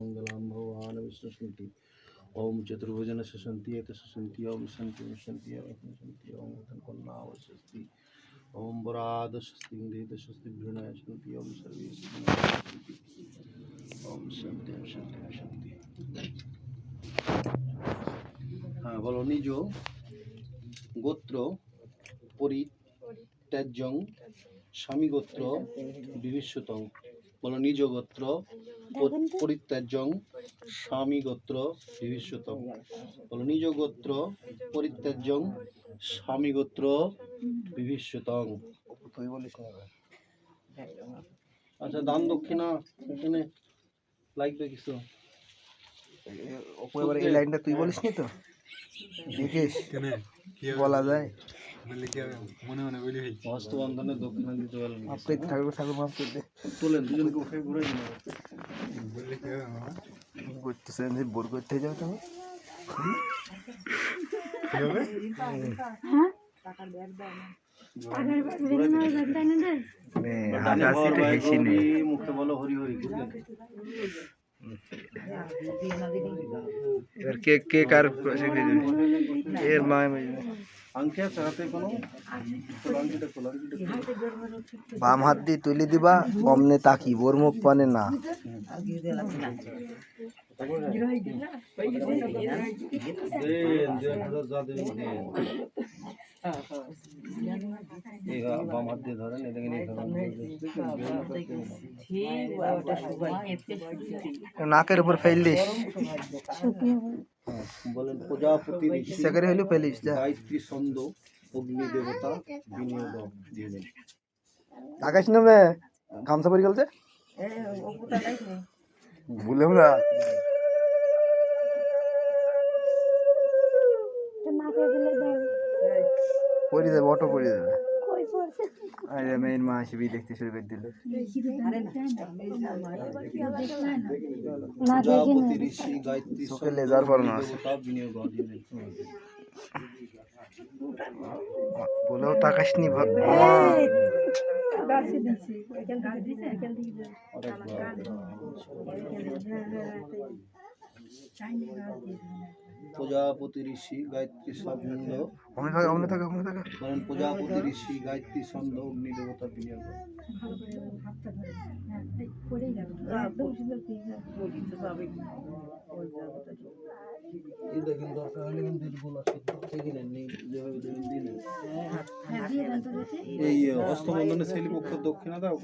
मङ्गलां भगवान् विष्णुसन्ति ॐ चतुर्भुजन शशन्ति एक शशन्ति ॐ शन्ति विशन्ति ॐ शन्ति ॐ धन्वन्नावशस्ति ॐ वराद स्वस्ति इंदेत स्वस्ति भृणय शन्ति ॐ सर्वे सन्ति ॐ শান্তি ॐ শান্তি ॐ শান্তি হ্যাঁ বলো নিজ গোত্র পরিত্যাজ্যং স্বামী গোত্র বিভীষিতং বলো নিজ গোত্র পরি- পরিত্যাজ্যং স্বামী গোত্র বিভীষিতং বলো নিজ গোত্র পরিত্যাজ্যং স্বামী গোত্র বলিস আচ্ছা দান দক্ষিণা এখানে লাগবে কিছু? এই লাইনটা তুই বলিস নি তো? দেখিস। বলা যায়। হস্তবন্ধনে দক্ষিণা দিতে পারলেন মাফ করে দে, ঠাকুর ঠাকুর মাফ করে দে। তোলেন দুজনকে উঠে ঘুরে দিন। করতেছে যে বোর করতে যাও নে। মুখে বলো হরি হরি বুঝলেন? কে কে কার এর আংটি আছে কোনো আংটিটা খোলো, বাম হাত দিয়ে তুলে দিবা অমনে তাকি বোর মুখ পানে না। বাম হাত দিয়ে ধরেন নাকের উপর ফেললিস হ্যাঁ, বলেন প্রজাপতি যা। গায়ত্রী ছন্দ অগ্নি দেবতা বিনিয়োগ দিলেন তাকাইস না মে গামছা পরি গেলছে? ভুলেও না পরি যাবে অটো পরি যাবে আরে মেয়ের মা আসবি দেখতে শুরু করে দিল। প্রজাপতি ঋষি গায়ত্রী চোখে লেজার পরানো আছে। বলেও তাকাইস নি বাবা প্রজাপতি ঋষি গায়ত্রী ছন্দ বলেন প্রজাপতি ঋষি গায়ত্রী ছন্দ অগ্নি দেবতা বিনিয়োগ দেখেন দরকার হলে কিন্তু এগুলো থেকে নেন যেভাবে দেবেন দিলেন এই দক্ষিণা দাও